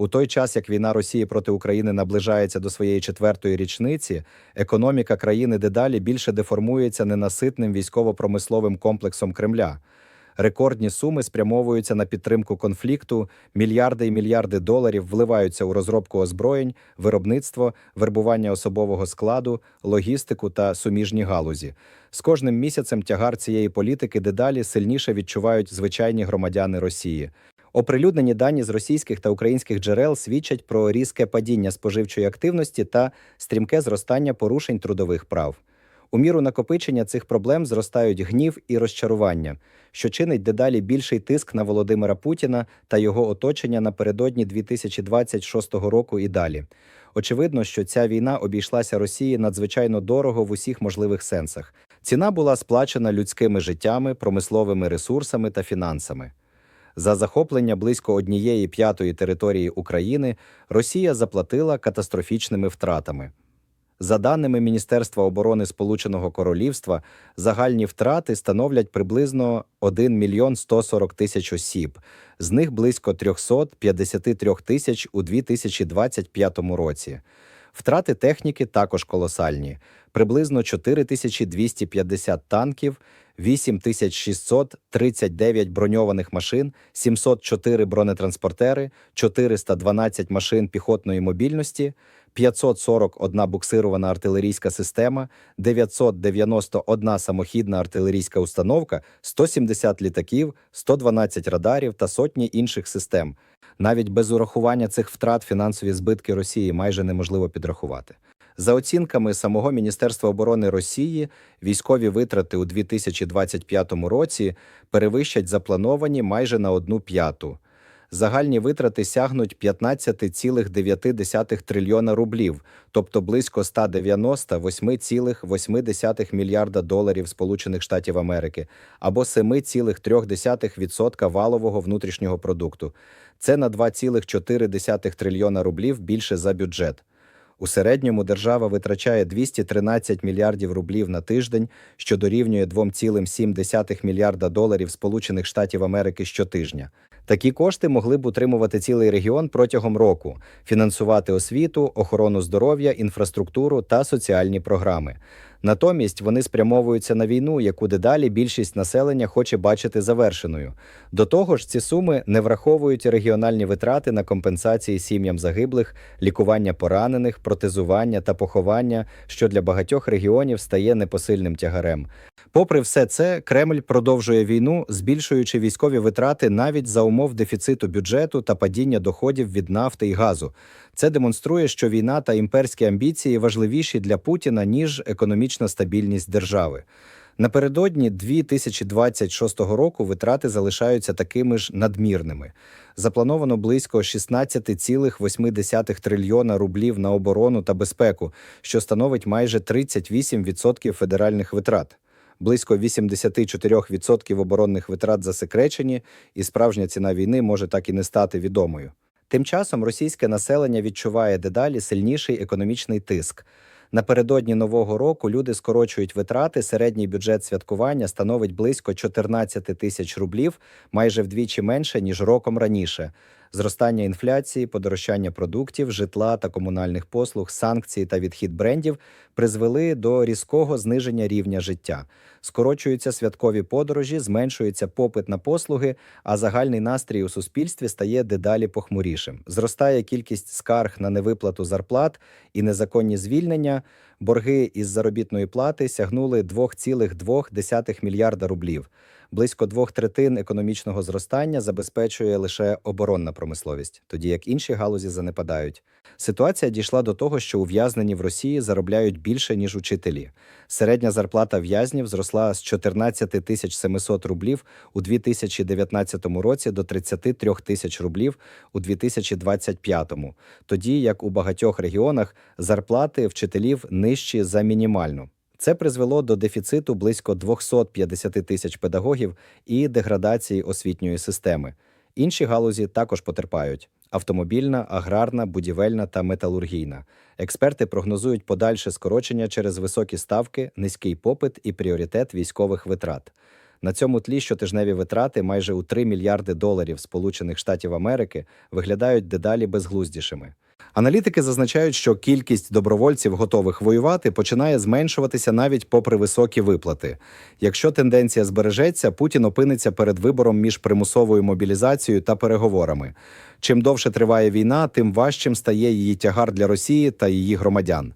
У той час, як війна Росії проти України наближається до своєї четвертої річниці, економіка країни дедалі більше деформується ненаситним військово-промисловим комплексом Кремля. Рекордні суми спрямовуються на підтримку конфлікту, мільярди і мільярди доларів вливаються у розробку озброєнь, виробництво, вербування особового складу, логістику та суміжні галузі. З кожним місяцем тягар цієї політики дедалі сильніше відчувають звичайні громадяни Росії. Оприлюднені дані з російських та українських джерел свідчать про різке падіння споживчої активності та стрімке зростання порушень трудових прав. У міру накопичення цих проблем зростають гнів і розчарування, що чинить дедалі більший тиск на Володимира Путіна та його оточення напередодні 2026 року і далі. Очевидно, що ця війна обійшлася Росії надзвичайно дорого в усіх можливих сенсах. Ціна була сплачена людськими життями, промисловими ресурсами та фінансами. За захоплення близько однієї п'ятої території України Росія заплатила катастрофічними втратами. За даними Міністерства оборони Сполученого Королівства, загальні втрати становлять приблизно 1 мільйон 140 тисяч осіб, з них близько 353 тисяч у 2025 році. Втрати техніки також колосальні: приблизно 4250 танків, 8639 броньованих машин, 704 бронетранспортери, 412 машин піхотної мобільності, 541 буксирована артилерійська система, 991 самохідна артилерійська установка, 170 літаків, 112 радарів та сотні інших систем. Навіть без урахування цих втрат фінансові збитки Росії майже неможливо підрахувати. За оцінками самого Міністерства оборони Росії, військові витрати у 2025 році перевищать заплановані майже на одну п'яту. Загальні витрати сягнуть 15,9 трильйона рублів, тобто близько 198,8 мільярда доларів Сполучених Штатів Америки або 7,3% валового внутрішнього продукту. Це на 2,4 трильйона рублів більше за бюджет. У середньому держава витрачає 213 мільярдів рублів на тиждень, що дорівнює 2,7 мільярда доларів Сполучених Штатів Америки щотижня. Такі кошти могли б утримувати цілий регіон протягом року, фінансувати освіту, охорону здоров'я, інфраструктуру та соціальні програми. Натомість вони спрямовуються на війну, яку дедалі більшість населення хоче бачити завершеною. До того ж, ці суми не враховують регіональні витрати на компенсації сім'ям загиблих, лікування поранених, протезування та поховання, що для багатьох регіонів стає непосильним тягарем. Попри все це, Кремль продовжує війну, збільшуючи військові витрати навіть за умов дефіциту бюджету та падіння доходів від нафти і газу. Це демонструє, що війна та імперські амбіції важливіші для Путіна ніж економічна стабільність держави. Напередодні 2026 року витрати залишаються такими ж надмірними. Заплановано близько 16,8 трильйона рублів на оборону та безпеку, що становить майже 38% федеральних витрат. Близько 84% оборонних витрат засекречені, і справжня ціна війни може так і не стати відомою. Тим часом російське населення відчуває дедалі сильніший економічний тиск. Напередодні нового року люди скорочують витрати. Середній бюджет святкування становить близько 14 тисяч рублів, майже вдвічі менше ніж роком раніше. Зростання інфляції, подорожчання продуктів, житла та комунальних послуг, санкції та відхід брендів призвели до різкого зниження рівня життя. Скорочуються святкові подорожі, зменшується попит на послуги, а загальний настрій у суспільстві стає дедалі похмурішим. Зростає кількість скарг на невиплату зарплат і незаконні звільнення. Борги із заробітної плати сягнули 2,2 мільярда рублів. Близько двох третин економічного зростання забезпечує лише оборонна промисловість, тоді як інші галузі занепадають. Ситуація дійшла до того, що ув'язнені в Росії заробляють більше ніж учителі. Середня зарплата в'язнів зросла з 14 тисяч 700 рублів у 2019 році до 33 тисяч рублів у 2025, тоді як у багатьох регіонах зарплати вчителів нижчі за мінімальну. Це призвело до дефіциту близько 250 тисяч педагогів і деградації освітньої системи. Інші галузі також потерпають: автомобільна, аграрна, будівельна та металургійна. Експерти прогнозують подальше скорочення через високі ставки, низький попит і пріоритет військових витрат. На цьому тлі щотижневі витрати майже у 3 мільярди доларів Сполучених Штатів Америки виглядають дедалі безглуздішими. Аналітики зазначають, що кількість добровольців, готових воювати, починає зменшуватися навіть попри високі виплати. Якщо тенденція збережеться, Путін опиниться перед вибором між примусовою мобілізацією та переговорами. Чим довше триває війна, тим важчим стає її тягар для Росії та її громадян.